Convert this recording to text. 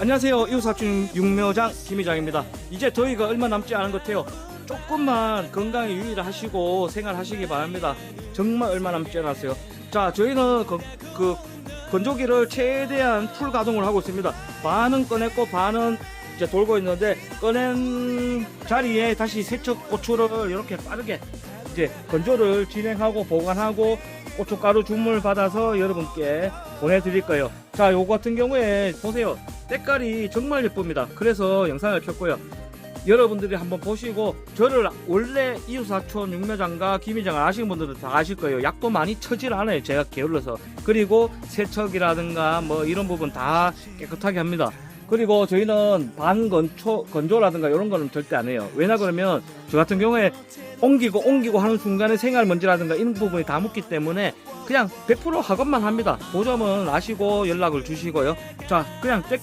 안녕하세요. 이웃사촌 육묘장 김희장입니다. 이제 더위가 얼마 남지 않은 것 같아요. 조금만 건강에 유의를 하시고 생활하시기 바랍니다. 정말 얼마 남지 않았어요. 자, 저희는 그, 그 건조기를 최대한 풀 가동을 하고 있습니다. 반은 꺼냈고 반은 이제 돌고 있는데 꺼낸 자리에 다시 세척 고추를 이렇게 빠르게 이제 건조를 진행하고 보관하고 고춧가루 주문을 받아서 여러분께 보내드릴 거예요. 자, 요거 같은 경우에 보세요. 때깔이 정말 예쁩니다. 그래서 영상을 켰고요. 여러분들이 한번 보시고 저를 원래 이웃사촌 육묘장과 김이장을 아시는 분들은 다 아실 거예요. 약도 많이 처질 않아요. 제가 게을러서. 그리고 세척이라든가 뭐 이런 부분 다 깨끗하게 합니다. 그리고 저희는 반건조 건조라든가 이런 거는 절대 안 해요. 왜냐 그러면 저 같은 경우에 옮기고 옮기고 하는 순간에 생활먼지라든가 이런 부분이 다 묻기 때문에 그냥 100% 학업만 합니다. 그 점은 아시고 연락을 주시고요. 자, 그냥 때,